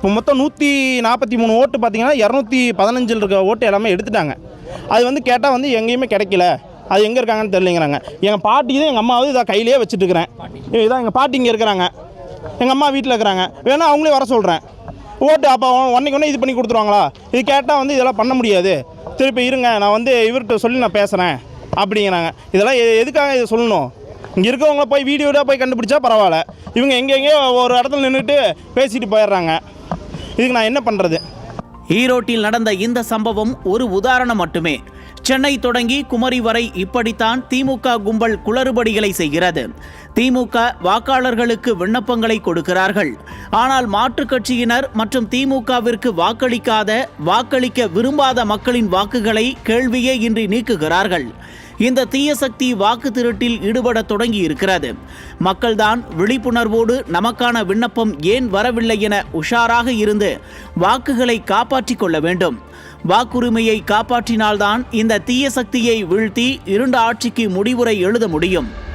இப்போ மொத்தம் நூற்றி நாற்பத்தி மூணு ஓட்டு பார்த்தீங்கன்னா இரநூத்தி பதினஞ்சில் இருக்க ஓட்டு எல்லாமே எடுத்துட்டாங்க. அது வந்து கேட்டால் வந்து எங்கேயுமே கிடைக்கல. அது எங்கே இருக்காங்கன்னு தெரியலங்கிறாங்க. எங்கள் பாட்டி தான் எங்கள் அம்மாவது இதை கையிலேயே வச்சுட்டு இருக்கிறேன் இதான் எங்கள் பாட்டி இங்கே இருக்கிறாங்க. எங்கள் அம்மா வீட்டில் இருக்கிறாங்க. வேணா அவங்களே வர சொல்கிறேன் ஓட்டு அப்போ ஒன்றைக்கு ஒன்று இது பண்ணி கொடுத்துருவாங்களா? இது கேட்டால் வந்து இதெல்லாம் பண்ண முடியாது. திருப்பி இருங்க நான் வந்து இவர்கிட்ட சொல்லி நான் பேசுகிறேன் அப்படிங்கிறாங்க. இதெல்லாம் எ- எதுக்காக இதை சொல்லணும்? இங்கே இருக்கவங்கள போய் வீடியோடாக போய் கண்டுபிடிச்சா பரவாயில்ல. இவங்க எங்கெங்கேயோ ஒரு இடத்துல நின்றுட்டு பேசிட்டு போயிடுறாங்க. இதுக்கு நான் என்ன பண்ணுறது ஈரோட்டில் நடந்த இந்த சம்பவம் ஒரு உதாரணம் மட்டுமே. சென்னை தொடங்கி குமரி வரை இப்படித்தான் திமுக கும்பல் குளறுபடிகளை செய்கிறது. திமுக வாக்காளர்களுக்கு விண்ணப்பங்களை கொடுக்கிறார்கள். ஆனால் மாற்றுக் கட்சியினர் மற்றும் திமுகவிற்கு வாக்களிக்காத வாக்களிக்க விரும்பாத மக்களின் வாக்குகளை கேள்வியே இன்றி நீக்குகிறார்கள். இந்த தீய சக்தி வாக்கு திருட்டில் ஈடுபட தொடங்கி இருக்கிறது மக்கள்தான் விழிப்புணர்வோடு நமக்கான விண்ணப்பம் ஏன் வரவில்லை என உஷாராக இருந்து வாக்குகளை காப்பாற்றிக் கொள்ள வேண்டும். வாக்குரிமையை காப்பாற்றினால்தான் இந்த தீய சக்தியை வீழ்த்தி இருண்ட ஆட்சிக்கு முடிவுரை எழுத முடியும்.